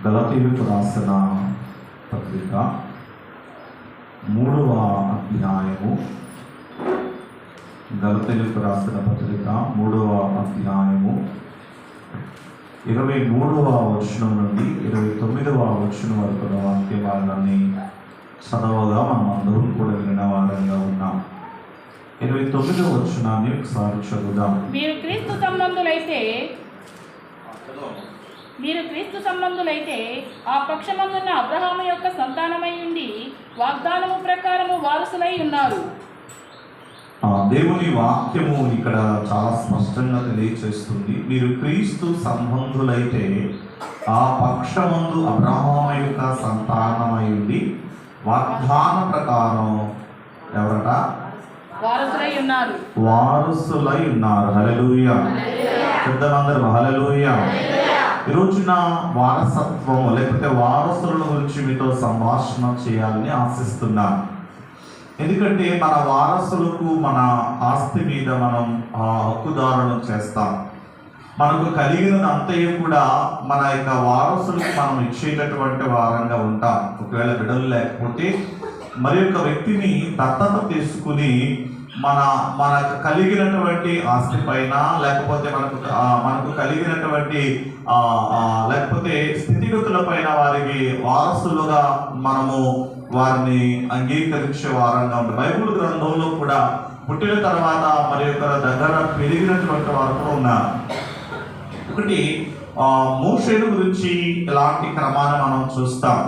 గలతీయులకు రాసిన పత్రిక మూడవ అధ్యాయము. గలతీయులకు రాసిన పత్రిక మూడవ అధ్యాయము. ఇరవై మూడవ వచనం నుండి ఇరవై తొమ్మిదవ వచనం వరకు ఉన్న వాక్య భాగాన్ని చదవగా మనం అందరం కూడా విన్న వారంగా ఉన్నాం. ఇరవై తొమ్మిదవ వచనాన్ని ఒకసారి చదువుదాం. మీరు క్రీస్తు సంబంధులైతే మీరు క్రీస్తు సంబంధులైతే ఆ పక్షమందున్న అబ్రహాము యొక్క సంతానమై ఉండి వాగ్దానము ప్రకారము వారసులై ఉన్నారు. ఆ దేవుని వాక్యము ఇక్కడ చాలా స్పష్టంగా తెలియచేస్తుంది. మీరు క్రీస్తు సంబంధులైతే ఆ పక్షమందు అబ్రహాం యొక్క సంతానమై ఉండి వాగ్దాన ప్రకారం ఎవరట? వారసులై ఉన్నారు. వారసులై ఉన్నారు. హలలుయ పెద్దలందరూ హలలుయ ఈ రోజున వారసత్వం లేకపోతే వారసుల గురించి మీతో సంభాషణ చేయాలని ఆశిస్తున్నాను. ఎందుకంటే మన వారసులకు మన ఆస్తి మీద మనం ఆ హక్కుదారులను చేస్తాం. మనకు కలిగిన అంతయు కూడా మన యొక్క వారసులకు మనం ఇచ్చేటటువంటి వారంగా ఉంటాం. ఒకవేళ బిడ్డలు లేకపోతే మరి యొక్క వ్యక్తిని దత్తత తీసుకుని మన మనకు కలిగినటువంటి ఆస్తి పైన లేకపోతే మనకు మనకు కలిగినటువంటి లేకపోతే స్థితిగతుల పైన వారికి వారసులుగా మనము వారిని అంగీకరించే వారంగా ఉంటుంది బైబుల్ గ్రంథంలో కూడా పుట్టిన తర్వాత మరి యొక్క దగ్గర పెరిగినటువంటి వారు కూడా ఉన్నారు. ఒకటి మోషేను గురించి ఎలాంటి క్రమాన్ని మనం చూస్తాం?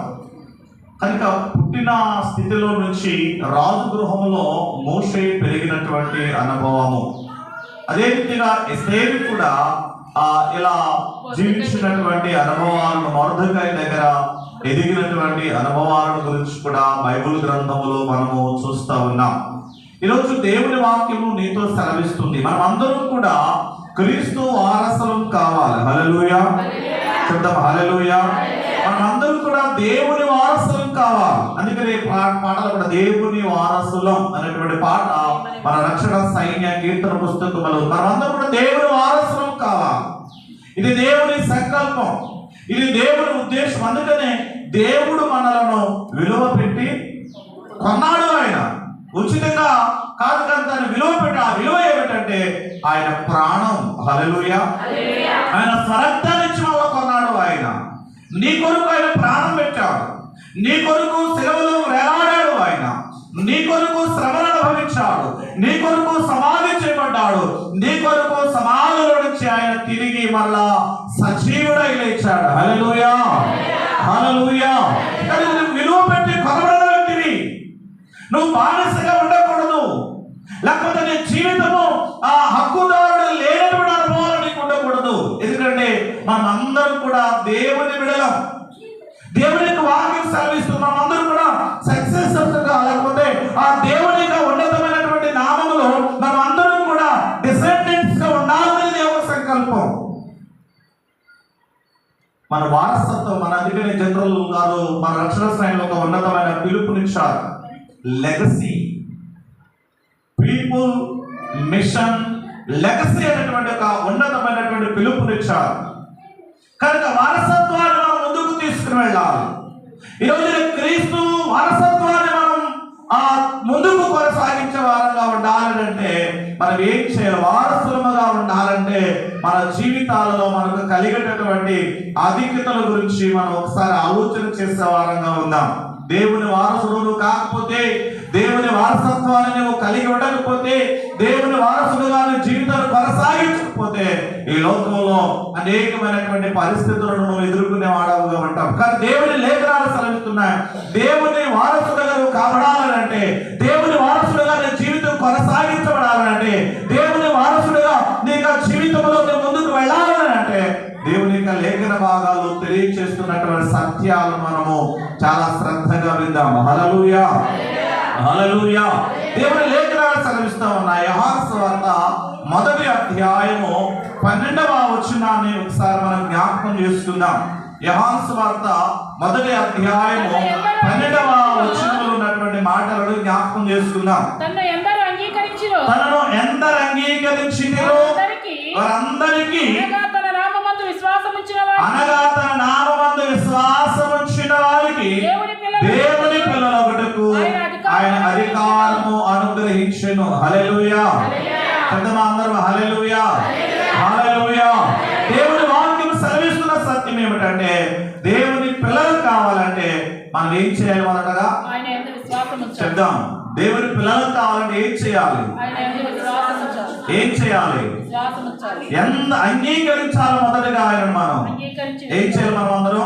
కనుక పుట్టిన స్థితిలో నుంచి రాజు గృహంలో మోషే పెరిగినటువంటి అనుభవము. అదే రీతిగా ఎస్తేరు కూడా ఆ ఇలా జీవించినటువంటి అనుభవాలను మరుదకాయ దగ్గర ఎదిగినటువంటి అనుభవాలను గురించి కూడా బైబిల్ గ్రంథములో మనము చూస్తూ ఉన్నాం. ఈరోజు దేవుని వాక్యము నీతో సెలవిస్తుంది. మనం అందరం కూడా క్రీస్తు వారసులం కావాలి. హల్లెలూయా. చెప్తాం హల్లెలూయా. మనం అందరం కూడా దేవుని వారసులం కావాలి? అందుకని పాటలు కూడా దేవుని వారసులం అనేటువంటి పాట మన రక్షణ సైన్య కీర్తన పుస్తకములు మనం అందరం కూడా దేవుని వారసులం కావాలి? ఇది దేవుని సంకల్పం. ఇది దేవుని ఉద్దేశం. అందుకనే దేవుడు మనలను విలువ పెట్టి కొన్నాడు ఆయన. ఉచితంగా కాదు కానీ దాన్ని విలువ పెట్టి ఆ విలువ ఏమిటంటే ఆయన ప్రాణం. హల్లెలూయా. ఆయన స్వరక్తాన్ని ఇచ్చి మనలో కొన్నాడు ఆయన. నీ కొరకు ఆయన ప్రాణం పెట్టాడు. నీ కొరకు సెలవులు వేలాడాడు ఆయన. నీ కొరకు శ్రమను అనుభవించాడు. నీ కొరకు సమాధి చేయబడ్డాడు. నీ కొరకు సమాధిలో నుంచి ఆయన తిరిగి మళ్ళా సజీవుడై లేచాడు. హలలుయా హలలుయా విలువ పెట్టి కొనబడిన నువ్వు బానిసగా ఉండకూడదు. లేకపోతే నీ జీవితము ఆ హక్కుదారుడు లేనటువంటి అనుభవాలు నీకు ఉండకూడదు. ఎందుకంటే మనం అందరం కూడా దేవుని విడలం మన వారసత్వం మన అధికారి జనరల్ గారు మన రక్షణ శ్రేణిలో ఒక ఉన్నతమైన పిలుపునిచ్చారు లెగసీ పీపుల్ మిషన్ లెగసీ అనేటువంటి ఒక ఉన్నతమైనటువంటి పిలుపునిచ్చారు కనుక వారసత్వాన్ని మనం ముందుకు తీసుకుని వెళ్ళాలి. ఈరోజు క్రీస్తు వారసత్వాన్ని మనం ఆ ముందుకు కొనసాగించే వారంగా ఉండాలంటే మనం ఏం చేయాలి? వారసులముగా ఉండాలంటే మన జీవితాలలో మనకు కలిగేటటువంటి అధిక్యతల గురించి మనం ఒకసారి ఆలోచన చేసే వారంగా ఉందాం. దేవుని వారసుడు కాకపోతే దేవుని వారసత్వాన్ని నువ్వు కలిగి ఉండకపోతే దేవుని వారసుడుగా జీవితాలు జీవితాన్ని కొనసాగించకపోతే ఈ లోకంలో అనేకమైనటువంటి పరిస్థితులను నువ్వు ఎదుర్కొనే వాడవుగా ఉంటావు. కానీ దేవుని లేఖనాలు సెలవిస్తున్నాయి. దేవుని వారసుడుగా నువ్వు దేవుని వారసుడుగా జీవితం కొనసాగి కొనసాగించబడాలంటే దేవుని వారసుడిగా నీ జీవితంలో నువ్వు ముందుకు వెళ్ళాలంటే దేవుని యొక్క లేఖన భాగాలు తెలియచేస్తున్నటువంటి సత్యాలు మనము చాలా శ్రద్ధగా విందాము. హలలుయా హలలుయా దేవుని లేఖనాలు సెలవిస్తా ఉన్నాయి. యెహోవా వార్త మొదటి అధ్యాయము పన్నెండవ వచనాన్ని ఒకసారి మనం జ్ఞాపకం చేసుకుందాం. యహాన్స్ వార్త మొదటి అధ్యాయము పన్నెండవ వచనంలో ఉన్నటువంటి మాటలను జ్ఞాపకం చేసుకుందాం. తనను ఎంత అంగీకరించిరో వారందరికి అనగా తన నామందు విశ్వాసం ఉంచిన వారికి దేవుని పిల్లల ఒకటకు ఆయన అధికారము అనుగ్రహించను. హలెలుయా పెద్దమా అందరూ హలెలుయా హలెలుయా దేవుని వాక్యం సర్వీస్తున్న సత్యం ఏమిటంటే దేవుని పిల్లలు కావాలంటే మనం ఏం చేయాలి మొదటగా? చెప్దాం. దేవుని పిల్లలు కావాలంటే ఏం చేయాలి? ఏం చేయాలి? ఎంత అంగీకరించాలి మొదటగా ఆయన మనం ఏం చేయాలి మనం అందరం?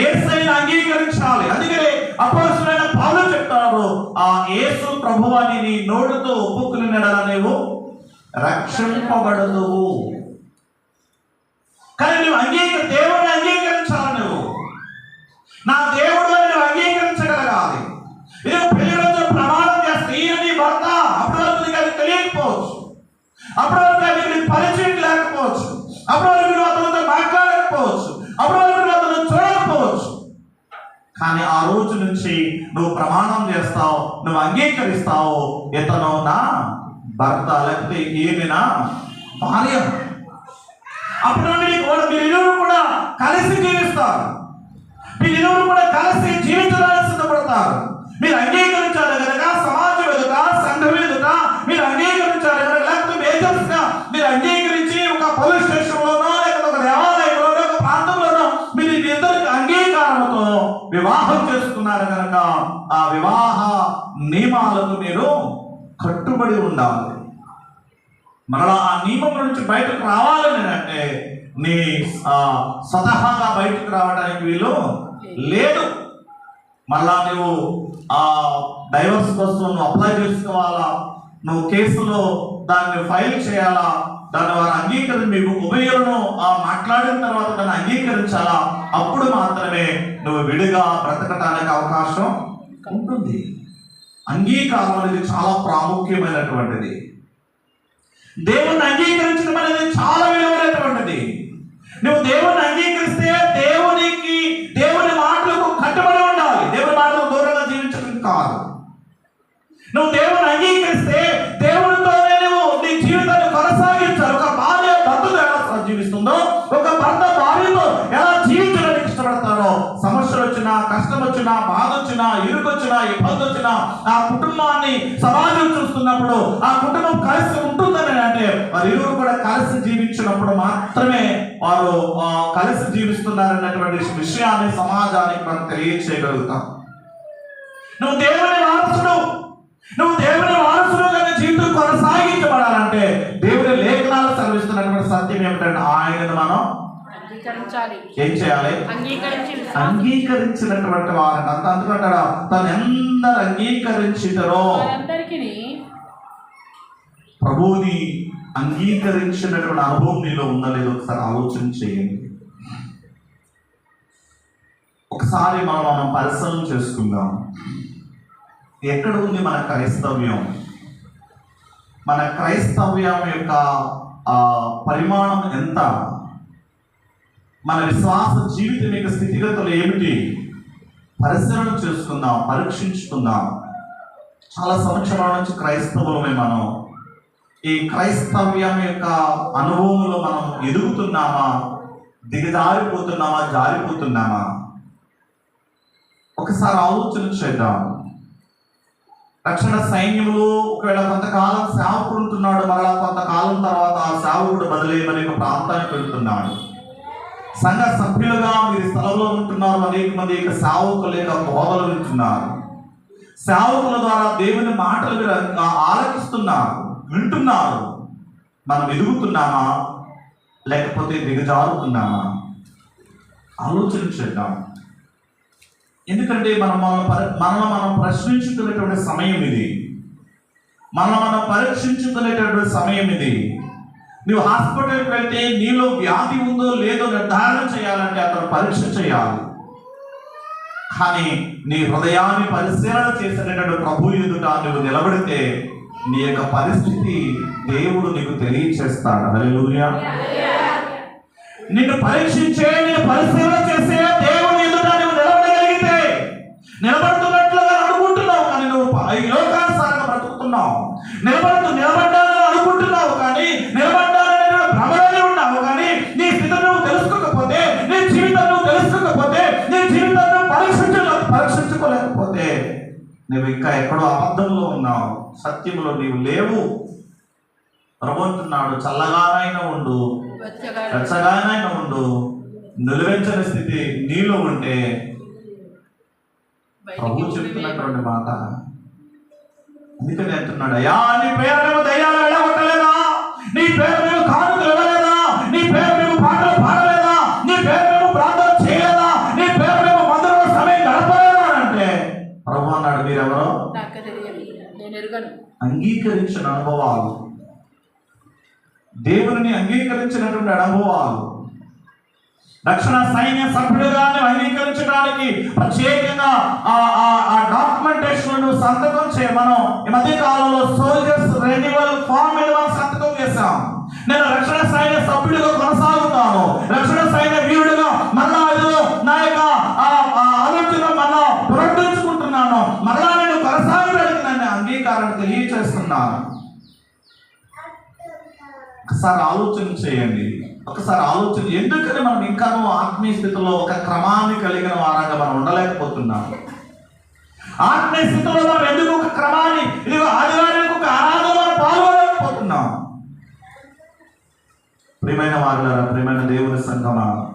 ఏసైని అంగీకరించాలి. అందుకనే అపోస్తులైన పౌలు చెప్తారు ఆ యేసు ప్రభువాని నీ నోటితో ఒప్పుకుని నెడల నీవు రక్షింపబడదు కానీ నువ్వు అంగీకరి దేవుడిని అంగీకరించాలి నువ్వు నా అప్పుడు వరకు నీకు పరిచయం లేకపోవచ్చు. అప్పుడు వరకు నువ్వు అతనితో మాట్లాడకపోవచ్చు. అప్పుడు వరకు నువ్వు అతను చూడకపోవచ్చు. కానీ ఆ రోజు నుంచి నువ్వు ప్రమాణం చేస్తావు నువ్వు అంగీకరిస్తావు. ఇతను నా భర్త లేకపోతే ఈమె నా భార్య. అప్పుడు నుండి కూడా మీరు కూడా కలిసి జీవిస్తారు. మీరు కూడా కలిసి జీవించడానికి సిద్ధపడతారు మీరు అంగీకరించాలి కనుక సమాజం ఆ వివాహ నియమాలకు మీరు కట్టుబడి ఉండాలి. మరలా ఆ నియమం నుంచి బయటకు రావాలని అంటే నీ స్వతహాగా బయటకు రావడానికి వీలు లేదు. మళ్ళా నువ్వు ఆ డైవర్స్ కోసం నువ్వు అప్లై చేసుకోవాలా? నువ్వు కేసులో దాన్ని ఫైల్ చేయాలా? దాని వారు అంగీకరణ మీకు ఉభయులను ఆ మాట్లాడిన తర్వాత దాన్ని అంగీకరించాలా? అప్పుడు మాత్రమే నువ్వు విడిగా బ్రతకటానికి అవకాశం ఉంటుంది. అంగీకారం అనేది చాలా ప్రాముఖ్యమైనటువంటిది. దేవుణ్ణి అంగీకరించడం అనేది చాలా విలువైనటువంటిది. నువ్వు దేవుణ్ణి అంగీకరిస్తే దేవునికి దేవుని మాటలకు కట్టుబడి ఉండాలి. దేవుని మాటలకు దూరంగా జీవించడం కాదు. నువ్వు కష్టం వచ్చినా బాధ వచ్చినా ఇరుకు వచ్చినా ఇబ్బంది వచ్చినా ఆ కుటుంబాన్ని సమాజం చూస్తున్నప్పుడు ఆ కుటుంబం కలిసి ఉంటుందని అంటే వారు ఇరువురు కూడా కలిసి జీవించినప్పుడు మాత్రమే వారు ఆ, కలిసి జీవిస్తున్నారన్నటువంటి విషయాన్ని సమాజానికి మనం తెలియచేయగలుగుతాం. నువ్వు దేవుని వారసుడు. నువ్వు దేవుని వారసుడు కానీ జీవితం కొనసాగించబడాలంటే దేవుని లేఖనాలు సెలవిస్తున్నటువంటి సత్యం ఏమిటంటే ఆయనను మనం ఏం చేయాలి? అంగీకరించినటువంటి వారిని అంత అందుకంటాడా? తను ఎందరు అంగీకరించితరో వారందరికీ ప్రభువుని అంగీకరించినటువంటి అనుభవం నీలో ఉందా లేదో ఒకసారి ఆలోచన చేయండి. ఒకసారి మనం మనం పరిశీలన చేసుకుందాం. ఎక్కడ ఉంది మన క్రైస్తవ్యం? మన క్రైస్తవ్యం యొక్క ఆ, పరిమాణం ఎంత? మన విశ్వాస జీవితం యొక్క స్థితిగతులు ఏమిటి? పరిశీలన చేసుకుందాం పరీక్షించుకుందాం. చాలా సంవత్సరాల నుంచి క్రైస్తవులమే మనం. ఈ క్రైస్తవ్యం యొక్క అనుభవంలో మనం ఎదుగుతున్నామా? దిగజారిపోతున్నామా? జారిపోతున్నామా? ఒకసారి ఆలోచన చేద్దాం. రక్షణ సైన్యంలో ఒకవేళ కొంతకాలం సేవకుడు ఉంటున్నాడు మరలా కొంతకాలం తర్వాత ఆ సేవకుడు బదిలేయమని ఒక ప్రాంతానికి వెళ్తున్నాడు. సంఘ సభ్యులుగా మీరు స్థలంలో ఉంటున్నారు అనేక మంది ఇక సేవకులు లేక బోధలు వింటున్నారు సేవకుల ద్వారా దేవుని మాటలు మీరు ఆలకిస్తున్నారు వింటున్నారు. మనం ఎదుగుతున్నామా? లేకపోతే దిగజారుతున్నామా? ఆలోచన చేద్దాం. ఎందుకంటే మనం మన మనల్ని మనం ప్రశ్నించుకునేటువంటి సమయం ఇది. మనల్ని మనం పరీక్షించుకునేటటువంటి సమయం ఇది. నువ్వు హాస్పిటల్కి వెళ్తే నీలో వ్యాధి ఉందో లేదో నిర్ధారణ చేయాలంటే అతను పరీక్ష చేయాలి. కానీ నీ హృదయాన్ని పరిశీలన చేసినటువంటి ప్రభు ఎదుట నువ్వు నిలబడితే నీ యొక్క పరిస్థితి దేవుడు నీకు తెలియచేస్తాడు. హల్లెలూయా. నిన్ను పరీక్షించే నిన్ను పరిశీలన చేసే దేవుని ఎదుట నువ్వు నిలబడగలిగితే నిలబడుతున్నట్లుగా అనుకుంటున్నావు. కానీ నువ్వు ఈ లోకానుసారంగా బ్రతుకుతున్నావు. నిలబడుతూ నువ్వు ఇంకా ఎక్కడో అబద్ధంలో ఉన్నావు. సత్యంలో నీవు లేవు. ప్రభు అంటున్నాడు చల్లగానైనా ఉండు. వెచ్చగానైనా ఉండు. నిలువెంచని స్థితి నీలో ఉంటే ప్రభు చెప్తున్నటువంటి మాట. అందుకని అంటున్నాడు అయ్యా నీ పేరు దయ్యాలు ఎరుగను అంగీకరించిన అనుభవాలు. దేవుని అంగీకరించినటువంటి అనుభవాలు. రక్షణ సైన్య సభ్యుడుగా అంగీకరించడానికి ప్రత్యేకంగా ఆ ఆ- ఆ డాక్యుమెంటేషన్ సంతకం చే మనం ఈ మధ్య కాలంలో సోల్జర్స్ రెన్యువల్ ఫామ్ మీద సంతకం చేశాం. నేను రక్షణ సైన్య సభ్యుడిగా కొనసాగుతాను. రక్షణ సైన్య వీరుడిగా మళ్ళా ఇదిగో నా యొక్క ఆ ఆ ఆలోచన మరలా పునరుద్ధరించుకుంటున్నాను మరలా నేను కొనసాగడానికి నన్ను అంగీకారం తెలియచేస్తున్నాను ఒకసారి ఆలోచన చేయండి. ఒకసారి ఆలోచన ఎందుకని మనం ఇంకానూ ఆత్మీయ స్థితిలో ఒక క్రమాన్ని కలిగిన వారంగా మనం ఉండలేకపోతున్నాం? ఆత్మీయ స్థితిలో మనం ఎందుకు ఒక క్రమాన్ని ఇదిగో ఆదివారానికి ఒక ఆరాధన మనం పాల్గొనలేకపోతున్నాం? ప్రియమైన వారులారా ప్రియమైన దేవుని సంగమా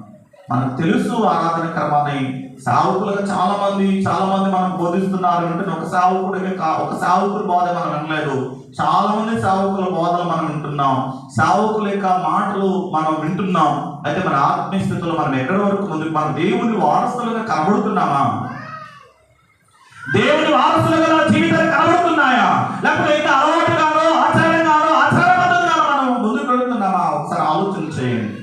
మనకు తెలుసు ఆరాధన క్రమాన్ని సావుకులుగా చాలా మంది చాలా మంది మనం బోధిస్తున్నారు అంటే ఒక సావుకుడికి ఒక సావుకుడు బోధ మనం వినలేదు. చాలా మంది సావుకుల బోధలు మనం వింటున్నాం. సేవకుల యొక్క మాటలు మనం వింటున్నాం. అయితే మన ఆత్మీయ స్థితిలో మనం ఎక్కడి వరకు ముందుకు మన దేవుని వారసులుగా కనబడుతున్నామా? దేవుని వారసులుగా మన జీవితాలు కనబడుతున్నాయా? లేకపోతే ఇంకా అలవాటుగానో ఆచారంగానో ఆచారబద్ధంగా మనం ముందుకు వెళుతున్నామా? ఒకసారి ఆలోచన చేయండి.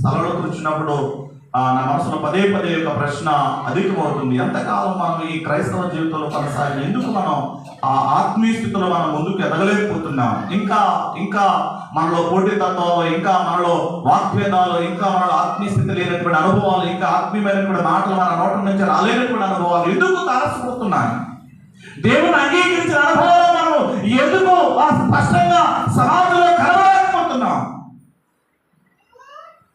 స్థలంలో కూర్చున్నప్పుడు నా మనసులో పదే పదే ఒక ప్రశ్న అధికమవుతుంది. ఎంతకాలం మనం ఈ క్రైస్తవ జీవితంలో కొనసాగి ఎందుకు మనం ఆ ఆత్మీయ స్థితిలో మనం ముందుకు ఎదగలేకపోతున్నాం? ఇంకా ఇంకా మనలో పోటీతత్వాలు ఇంకా మనలో వాక్వేదాలు ఇంకా మనలో ఆత్మీయ స్థితి లేనటువంటి అనుభవాలు ఇంకా ఆత్మీయమైనటువంటి మాటలు మన నోట నుంచి రాలేనటువంటి అనుభవాలు ఎందుకు తారసిపోతున్నాయి దేవుని అంగీకరించిన అనుభవాలు మనం ఎందుకు స్పష్టంగా సమాజంలో కలవలేకపోతున్నాం?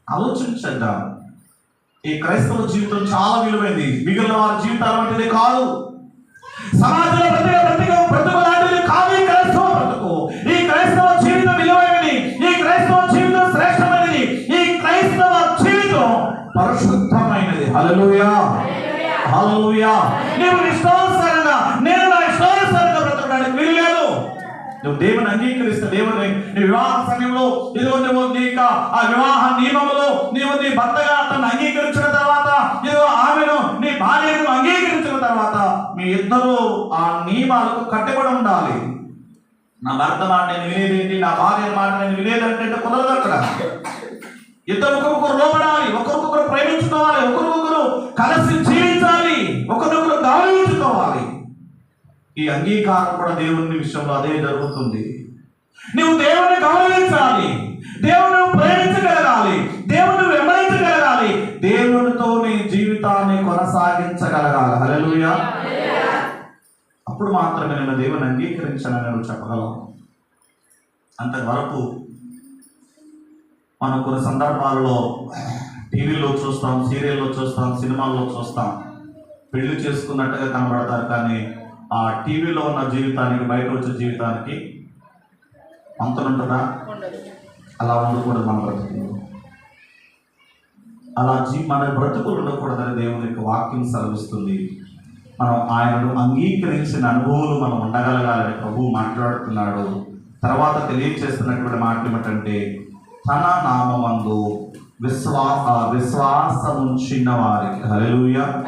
ఆలోచించండి. ఈ క్రైస్తవ జీవితం చాలా విలువైంది. మిగిలిన వారి జీవితాల వంటిది కాదు. సమాజంలో బ్రతిక బ్రతిక బ్రతుకు లాంటిది కాదు ఈ క్రైస్తవ బ్రతుకు. ఈ క్రైస్తవ జీవితం విలువైనది. ఈ క్రైస్తవ జీవితం శ్రేష్టమైనది. ఈ క్రైస్తవ జీవితం పరిశుద్ధమైనది. హల్లెలూయా. హల్లెలూయా. నీవు ఇష్టానుసారంగా నేను నా ఇష్టానుసారంగా బ్రతకడానికి వీలు లేదు. నువ్వు దేవుని అంగీకరిస్తే దేవుని నీ వివాహ సమయంలో ఇదిగో నువ్వు నీ ఆ వివాహ నియమంలో నీవు నీ భర్తగా అతను అంగీకరించిన తర్వాత ఇదిగో ఆమెను నీ భార్యను అంగీకరించిన తర్వాత మీ ఇద్దరు ఆ నియమాలకు కట్టుబడి ఉండాలి. నా భర్త మాట నేను వినేదేంటి? నా భార్య మాట నేను వినేదంటే కుదరదు అక్కడ. ఇద్దరు ఒకరికొకరు లోపడాలి ఒకరికొకరు ప్రేమించుకోవాలి ఒకరికొకరు కలిసి జీవించాలి ఒకరు ఈ అంగీకారం కూడా దేవుని విషయంలో అదే జరుగుతుంది. నువ్వు దేవుని గౌరవించాలి. దేవుని ప్రేమించగలగాలి. దేవుని వెంబడించగలగాలి. దేవునితో నీ జీవితాన్ని కొనసాగించగలగాలి. హల్లెలూయా. అప్పుడు మాత్రమే నేను దేవుని అంగీకరించాలని నువ్వు చెప్పగలవు. అంతవరకు మనం కొన్ని సందర్భాల్లో టీవీలో చూస్తాం సీరియల్లో చూస్తాం సినిమాల్లో చూస్తాం. పెళ్ళి చేసుకున్నట్టుగా కనబడతారు కానీ ఆ టీవీలో ఉన్న జీవితానికి బయట వచ్చే జీవితానికి అంతనుంటుందా? అలా ఉండకూడదు మన బ్రతుకులు అలా జీ మన బ్రతుకులు ఉండకూడదని దేవుని యొక్క వాక్యం సెలవిస్తుంది. మనం ఆయనను అంగీకరించిన అనుభవాలు మనం ఉండగలగాలని ప్రభు మాట్లాడుతున్నాడు. తర్వాత తెలియచేస్తున్నటువంటి మాట ఏమిటంటే తన నామందు విశ్వాస విశ్వాసముంచిన వారికి హల్లెలూయా.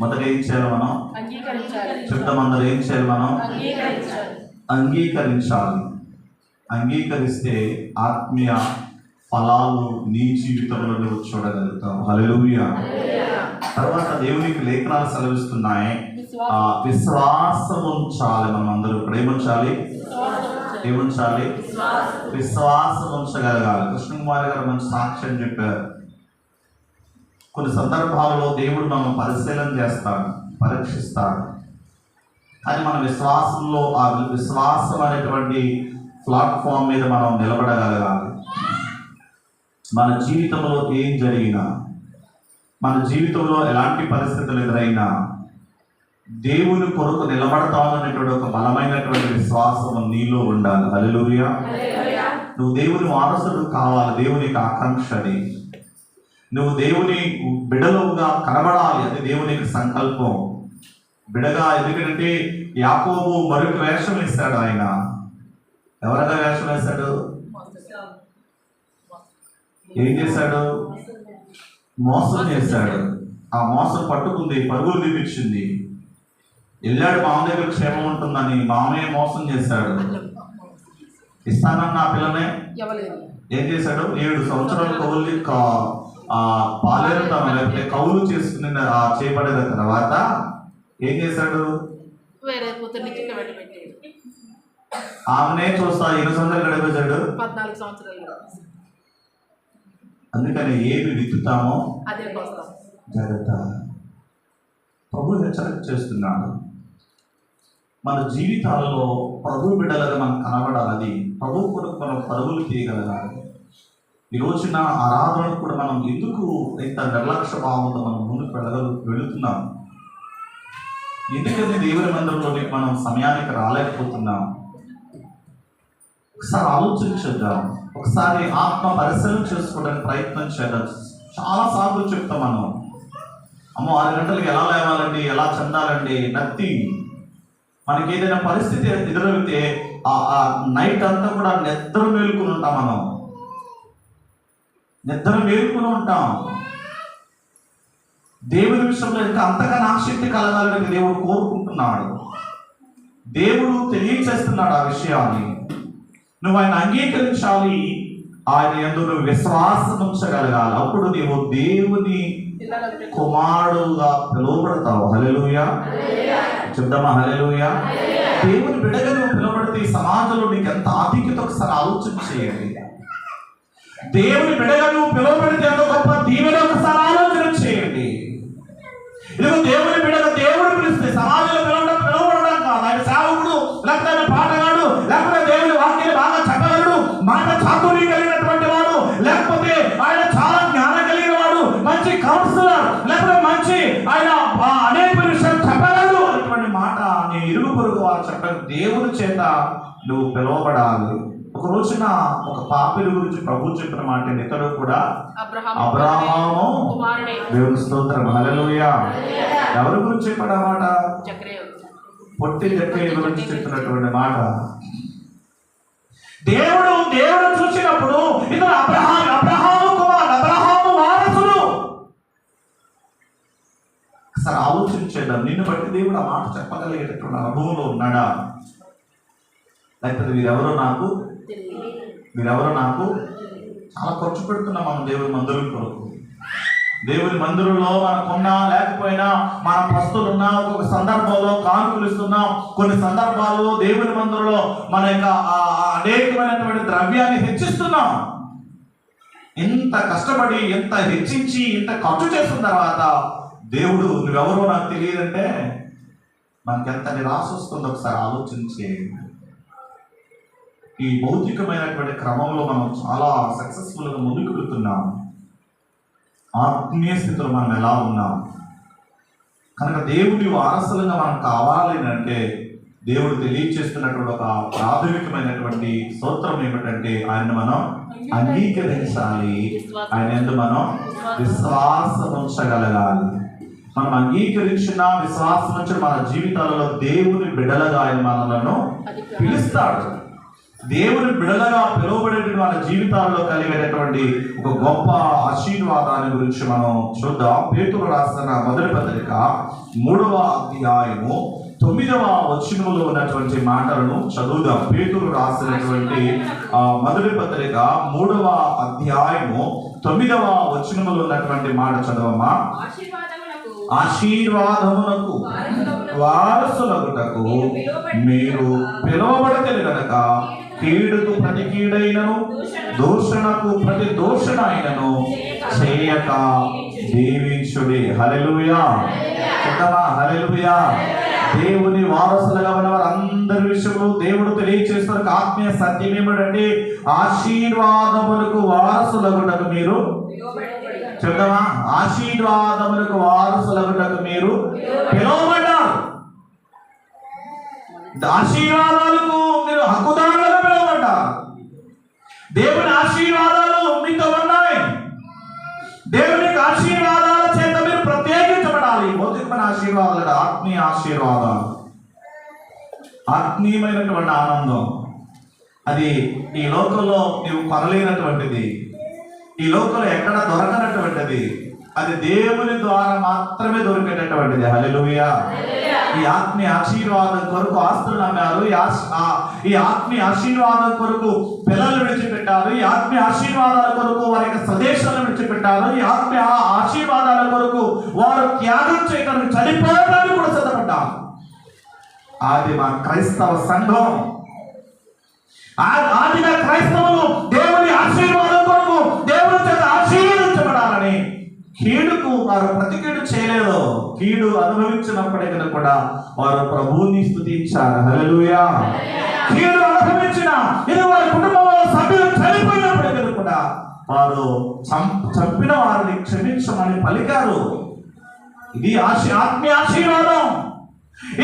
మొదట ఏం చేయాలి మనం? అంగీకరించాలి ఏం చేయాలి మనం? అంగీకరించాలి. అంగీకరిస్తే ఆత్మీయ ఫలాలు నీ జీవితంలో నువ్వు చూడగలుగుతావు తర్వాత దేవునికి లేఖనాలు సెలవిస్తున్నాయి. ఆ విశ్వాసం ఉంచాలి మనం అందరూ ఇప్పుడు ఏముంచాలి? ఏముంచాలి? విశ్వాసం ఉంచగలగాలి కృష్ణకుమారి గారు మంచి సాక్ష్యం చెప్పారు. కొన్ని సందర్భాలలో దేవుడు మనం పరిశీలన చేస్తాడు పరీక్షిస్తాడు. కానీ మన విశ్వాసంలో ఆ విశ్వాసం అనేటువంటి ప్లాట్ఫామ్ మీద మనం నిలబడగలగాలి. మన జీవితంలో ఏం జరిగినా మన జీవితంలో ఎలాంటి పరిస్థితులు ఎదురైనా దేవుని కొరకు నిలబడతామనేటువంటి ఒక బలమైనటువంటి విశ్వాసం నీలో ఉండాలి. హల్లెలూయా. నువ్వు దేవుని వారసుడు కావాలి దేవునికి ఆకాంక్ష అది నువ్వు దేవుని బిడలుగా కనబడాలి అది దేవునికి సంకల్పం. బిడగా ఎందుకంటే యాకోబు మరొక వేషం ఇస్తాడు ఆయన. ఎవరైనా వేషం వేశాడు ఏం చేశాడు మోసం చేశాడు ఆ మోసం పట్టుకుంది పరుగులు తీపిచ్చింది వెళ్ళాడు మామ దగ్గర క్షేమం ఉంటుందని మామయ్య మోసం చేశాడు ఇస్తానన్న ఆ పిల్లనే? ఏం చేశాడు ఏడు సంవత్సరాలు కౌలు పాలేరు ఆ లేకపోతే కౌలు చేసుకుని ఆ తర్వాత ఏం చేశాడు? వేరే కూతుర్ని చిక్క పెట్టి పెట్టాడు. ఆమెనే చూస్తా ఎన్ని సంవత్సరాలు గడిపేశాడు? పద్నాలుగు సంవత్సరాలు అందుకని ఏమి విత్తుతామో అదే కోసం. జాగ్రత్త. ప్రభు హెచ్చరిక చేస్తున్నాడు. మన జీవితాలలో ప్రభు బిడ్డలుగా మనం కనబడాలి అది ప్రభు కొరకు మనం పరుగులు తీయగలగాలి. ఈ రోజున ఆరాధన కూడా మనం ఎందుకు ఇంత నిర్లక్ష్య భావంతో మనం ముందుకు వెళ్ళగలు వెళుతున్నాం? ఎందుకంటే దేవుని మందిరంలోకి మనం సమయానికి రాలేకపోతున్నాం? ఒకసారి ఆలోచించేద్దాం ఒకసారి ఆత్మ పరిశీలన చేసుకోవడానికి ప్రయత్నం చేద్దాం. చాలా సార్లు చెప్తాం మనం. అమ్మో ఆరు గంటలకు ఎలా లేవాలండి? ఎలా చెందాలండి నత్తి మనకి ఏదైనా పరిస్థితి ఎదురైతే ఆ ఆ నైట్ అంతా కూడా నిద్ర మేలుకుని ఉంటాం మనం. నిద్ర మేలుకుని ఉంటాం. దేవుని విషయంలో ఇంకా అంతగా ఆసక్తి కలగాలని దేవుడు కోరుకుంటున్నాడు. దేవుడు తెలియచేస్తున్నాడు ఆ విషయాన్ని. నువ్వు ఆయన అంగీకరించాలి. ఆయన ఎందు నువ్వు విశ్వాసం ఉంచగలగాలి. అప్పుడు నీవు దేవుని కుమారుడుగా పిలువబడతావు. హల్లెలూయా. చెప్దామా? హల్లెలూయా. దేవుని బిడ్డగా నువ్వు పిలువబడితే ఈ సమాజంలో నీకు ఎంత ఆధిక్యత ఒకసారి ఆలోచన చేయండి. దేవుని బిడ్డగా నువ్వు పిలువబడితే ఎంత గొప్ప దీవెన ఒకసారి ఇదిగో దేవుని బిడ్డగా దేవుడు పిలిస్తే సమాజంలో పిలవడం పిలవడం కాదు. ఆయన సేవకుడు లేకపోతే ఆయన పాటగాడు లేకపోతే దేవుని వాక్యం బాగా చెప్పగలడు. మాట చాతుర్యం కలిగినటువంటి వాడు లేకపోతే ఆయన చాలా జ్ఞానం కలిగిన వాడు మంచి కౌన్సిలర్ లేకపోతే మంచి ఆయన అనేక విషయాలు చెప్పగలడు అటువంటి మాట నీ ఇరుగు పొరుగు వారు చెప్పగలరు. దేవుని చేత నువ్వు పిలువబడాలి. ఒక రోజున ఒక పాపిడి గురించి ప్రభు చెప్పిన మాట ఇతడు కూడా అబ్రహాం అబ్రాహాము దేవుని స్తోత్రం. హల్లెలూయా. ఎవరి గురించి చెప్పాడు ఆ మాట? పొట్టి జక్కయ్య గురించి చెప్తున్నటువంటి మాట. దేవుడు దేవుడు చూసినప్పుడు ఇతను అబ్రహాం అబ్రహాము కుమార్ అబ్రహాము వారసుడు. ఒకసారి ఆలోచించేద్దాం నిన్ను బట్టి దేవుడు ఆ మాట చెప్పగలిగేటటువంటి అనుభవంలో ఉన్నాడా? లేకపోతే వీరెవరో నాకు మీరెవరో నాకు చాలా ఖర్చు పెడుతున్నాం మనం దేవుని మందిరం కొరకు. దేవుని మందిరంలో మనకున్నా లేకపోయినా మన పస్తులు ఉన్నా ఒక్కొక్క సందర్భంలో కానుకలు ఇస్తున్నాం కొన్ని సందర్భాల్లో దేవుని మందిరంలో మన యొక్క ఆ అనేకమైనటువంటి ద్రవ్యాన్ని హెచ్చిస్తున్నాం. ఇంత కష్టపడి ఎంత హెచ్చించి ఇంత ఖర్చు చేసిన తర్వాత దేవుడు నువ్వెవరో నాకు తెలియదంటే మనకెంత నిరాశ వస్తుందో ఒకసారి ఆలోచించే ఈ భౌతికమైనటువంటి క్రమంలో మనం చాలా సక్సెస్ఫుల్గా ముందుకు వెళ్తున్నాం. ఆత్మీయ స్థితిలో మనం ఎలా ఉన్నాం? కనుక దేవుని వారసులుగా మనం కావాలి అంటే దేవుడు తెలియచేస్తున్నటువంటి ఒక ప్రాథమికమైనటువంటి సూత్రం ఏమిటంటే ఆయన మనం అంగీకరించాలి. ఆయన ఎందు మనం విశ్వాసం ఉంచగలగాలి. మనం అంగీకరించిన విశ్వాసం నుంచి మన జీవితాలలో దేవుని బిడలగా ఆయన మనలను పిలుస్తాడు. దేవుని బిడలగా పిలువబడేటువంటి మన జీవితాల్లో కలిగేటటువంటి ఒక గొప్ప ఆశీర్వాదాన్ని గురించి మనం చూద్దాం. పేతురు రాసిన మొదటి పత్రిక మూడవ అధ్యాయము తొమ్మిదవ వచనములో ఉన్నటువంటి మాటలను చదువుదాం. పేతురు రాసినటువంటి ఆ మొదటి పత్రిక మూడవ అధ్యాయము తొమ్మిదవ వచనములో ఉన్నటువంటి మాట చదవమా ఆశీర్వాదమునకు వారసులగుటకు మీరు పిలువబడతే గనక కీడుకు ప్రతి కీడైనను దూషణకు ప్రతి దూషణ అయినను చేయక దీవించుడి. హల్లెలూయా. చెప్తామా హల్లెలూయా. దేవుని వారసులుగా ఉన్న వారందరి విషయంలో దేవుడు తెలియచేస్తున్న ఆత్మీయ సత్యం ఏమిటండి ఆశీర్వాదములకు వారసులగుటకు మీరు చెప్తామా ఆశీర్వాదములకు వారసులగుటకు మీరు పిలువబడి ఆశీర్వాదాలకు మీరు హక్కుదారులుగా పిలవబడ్డ. దేవుని ఆశీర్వాదాలు మీతో ఉన్నాయి. దేవుని ఆశీర్వాదాల చేత మీరు ప్రత్యేకించబడాలి. భౌతికమైన ఆశీర్వాదాలు ఆత్మీయ ఆశీర్వాదాలు. ఆత్మీయమైనటువంటి ఆనందం. అది ఈ లోకంలో నీవు కొనలేనటువంటిది. ఈ లోకంలో ఎక్కడ దొరకనటువంటిది. అది దేవుని ద్వారా మాత్రమే దొరికేటటువంటిది. హలో ఈ ఆత్మీయ ఆశీర్వాదం కొరకు ఆస్తులు అమ్మారు ఈ ఆ- ఈ ఆత్మీయ ఆశీర్వాదం కొరకు పిల్లలు విడిచిపెట్టారు. ఈ ఆత్మీయ ఆశీర్వాదాల కొరకు వారి యొక్క స్వదేశాలను విడిచిపెట్టారు. ఈ ఆత్మీయ ఆ- ఆశీర్వాదాల కొరకు వారు త్యాగం చేయడానికి చనిపోవడానికి కూడా సిద్ధపడ్డారు. అది మా క్రైస్తవ సంఘం. ఆ- ఆదిగా క్రైస్తవులు దేవుని ఆశీర్వాదం కొరకు కీడుకు వారు ప్రతికీడు చేయలేదు కీడు అనుభవించినప్పటికీ కూడా వారు ప్రభువుని స్తుతించారు. హల్లెలూయా. కీడు అనుభవించిన ఇది వారి కుటుంబంలో సభ్యులు చనిపోయినప్పటికీ కూడా వారు చంపిన వారిని క్షమించమని పలికారు. ఇది ఆశీ ఆత్మీయ ఆశీర్వాదం.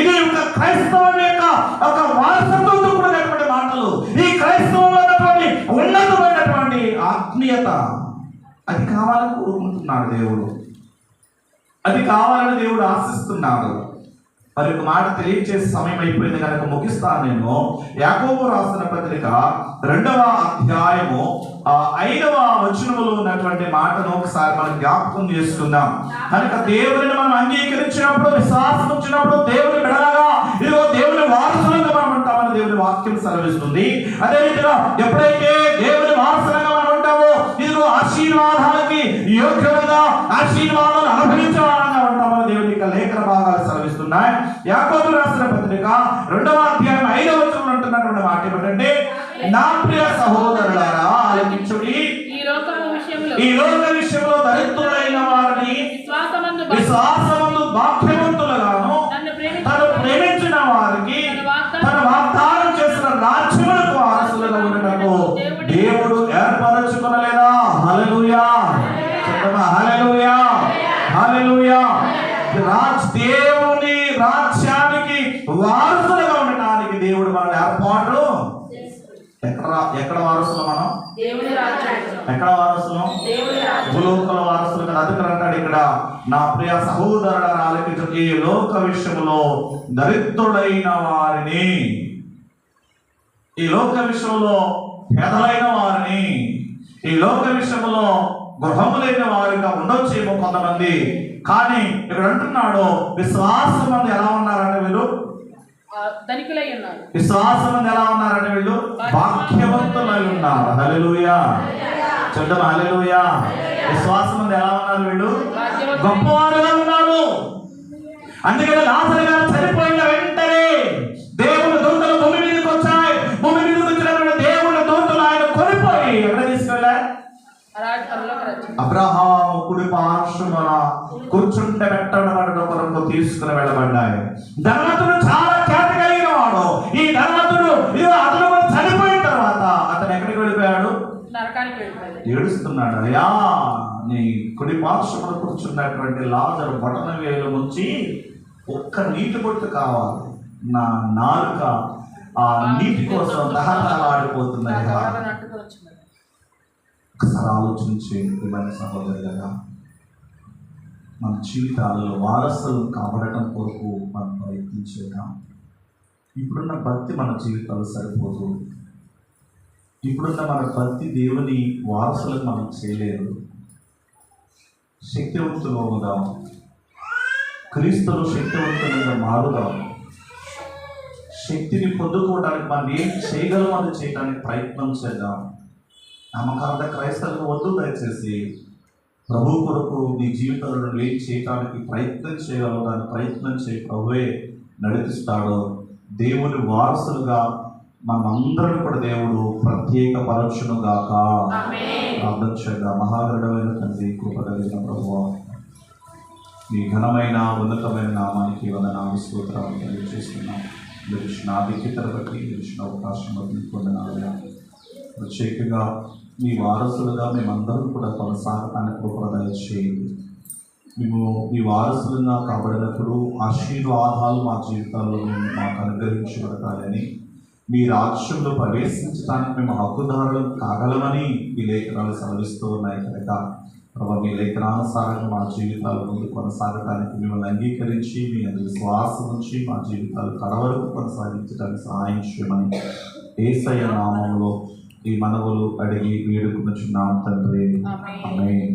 ఇది ఒక క్రైస్తవం యొక్క ఒక వారసత్వంతో కూడినటువంటి మాటలు. ఈ క్రైస్తవంలో ఉన్నటువంటి ఉన్నతమైనటువంటి ఆత్మీయత. అది కావాలని కోరుకుంటున్నాడు దేవుడు. అది కావాలని దేవుడు ఆశిస్తున్నాడు. మరి ఒక మాట తెలియచేసే సమయం అయిపోయింది కనుక ముగిస్తాను నేను. యాకోబు రాసిన పత్రిక రెండవ అధ్యాయము ఆ ఐదవ వచనములో ఉన్నటువంటి మాటను ఒకసారి మనం జ్ఞాపకం చేసుకుందాం. కనుక దేవుడిని మనం అంగీకరించినప్పుడు విశ్వాసం వచ్చినప్పుడు దేవుని బిడలగా ఇదిగో దేవుని వారసులుగా మనం ఉంటామని దేవుని వాక్యం సెలవిస్తుంది. అదే రీతిగా ఎప్పుడైతే దేవుని వారసులుగా మనం ఆశీర్వాదాలకి యోగ్యంగా ఆశీర్వాదాలు అనుభవించే వారంగా ఉంటామని దేవుని యొక్క లేఖన భాగాలు సెలవిస్తున్నాయి. యాకోబు రాసిన పత్రిక రెండవ అధ్యాయం ఐదవ వచనంలో ఉంటున్నటువంటి మాట ఏమిటంటే నా ప్రియ సహోదరులారా ఆలకించుడి. ఈ లోకం విషయంలో దరిద్రులైన వారిని విశ్వాసమందు విశ్వాసమందు బాధ్యవంతులుగాను నన్ను ప్రేమించు తను ప్రేమించిన వారికి తన వాగ్దానం చేసిన రాజ్యములకు వారసులుగా ఉండటకు దేవుడు ఏర్పరచుకొనలేదా హల్లెలూయా చెప్పమా హల్లెలూయా హల్లెలూయా రాజ్ దేవుని రాజ్యానికి వారసులుగా ఉండటానికి దేవుడు మన ఏర్పాటు ఎక్కడ ఎక్కడ వారసులు మనం దేవుని రాజ్యం ఎక్కడ వారసులం దేవుని రాజ్యం భూలోకల వారసులు కదా అందుకని అంటాడు ఇక్కడ నా ప్రియ సహోదరుల ఆలకించు ఈ లోక విషయంలో దరిద్రుడైన వారిని. ఈ లోక విషయంలో పేదలైన వారిని ఈ లోక విషయంలో గృహము లేని వారిగా ఉండొచ్చేమో కొంతమంది. కానీ ఇక్కడ అంటున్నాడు విశ్వాసం మంది ఎలా ఉన్నారంటే వీళ్ళు? ఆ, ధనికులై ఉన్నారు. విశ్వాసం మంది ఎలా ఉన్నారంటే వీళ్ళు? భాగ్యవంతులై ఉన్నారు. విశ్వాసం ఉంది. ఎలా ఉన్నారు వీళ్ళు? గొప్పవారుగా ఉన్నారు. అందుకని లాజరు గారు చనిపోయిన వెంటనే దేవుని దూతలు భూమి మీదకి వచ్చాయి. భూమి మీదకి వచ్చినటువంటి దేవుని దూతలు ఆయన కొనిపోయి ఎక్కడ తీసుకెళ్ళా? ఆ అబ్రహాము కుడి పార్శ్వమున కూర్చుంటే పెట్టడం కొరకు తీసుకుని వెళ్ళబడ్డాయి ధనవంతుడు చాలా ఖ్యాతి కలిగిన వాడు ఈ ధనవంతుడు ఇదిగో అతను కూడా చనిపోయిన తర్వాత అతను ఎక్కడికి వెళ్ళిపోయాడు నరకానికి వెళ్ళిపోయింది ఏడుస్తున్నాడు. అయ్యా నీ కుడి పార్శ్వమున కూర్చున్నటువంటి లాజరు బటన వేలు నుంచి ఒక్క నీటి బొట్టు కావాలి. నా నాలుక ఆ నీటి కోసం దహదహలాడిపోతుందయ్యా ఒకసారి ఆలోచించే ప్రియమైన సహోదరు కదా మన జీవితాలలో వారసులు కాపాడటం కొరకు మనం ప్రయత్నించేద్దాం ఇప్పుడున్న భక్తి మన జీవితాలు సరిపోదు. ఇప్పుడున్న మన భక్తి దేవుని వారసులకు మనం చేయలేదు. శక్తివంతులు అవుదాం క్రీస్తులు శక్తివంతులుగా మారుదాం. శక్తిని పొందుకోవడానికి మనం ఏం చేయగలమో అది చేయడానికి ప్రయత్నం చేద్దాం. నమ్మకార్థ క్రైస్తవులకు వద్దు దయచేసి ప్రభు కొరకు నీ జీవితంలో ఏం చేయటానికి ప్రయత్నం చేయగలవు దాన్ని ప్రయత్నం చేయి. ప్రభువే నడిపిస్తాడు. దేవుని వారసులుగా మనందరం కూడా దేవుడు ప్రత్యేక పరచును గాక ప్రార్థన చేద్దాం. మహాగరుడమైన తండ్రి కృప కలిగిన ప్రభువ మీ ఘనమైన ఉన్నతమైన నామానికి వందనాలు స్తోత్రాలు తెలియజేస్తున్నాం. ఇచ్చిన ఆధిక్యతను బట్టి ఇచ్చిన అవకాశం బట్టి మీకు వందనాలుగా. ప్రత్యేకంగా మీ వారసులుగా మేమందరం కూడా కొనసాగటానికి కృప దయచేయండి. మేము మీ వారసులుగా కాబడినప్పుడు ఆశీర్వాదాలు మా జీవితాల్లో మాకు అనుగ్రహించబడతాయని మీ రాజ్యంలో ప్రవేశించడానికి మేము హక్కుదారులు కాగలమని ఈ లేఖనాలు సెలవిస్తూ ఉన్నాయి కనుక ప్రభావ మీ లేఖనానుసారంగా మా జీవితాలు ముందు కొనసాగడానికి మిమ్మల్ని అంగీకరించి మీ అందరి విశ్వాసం నుంచి మా జీవితాలు కడవరకు కొనసాగించడానికి సహాయం చేయమని ఏసయ్య నామంలో ఈ మనవులు అడిగి వేడుకున్న తండ్రి ఆమేన్. ఆమేన్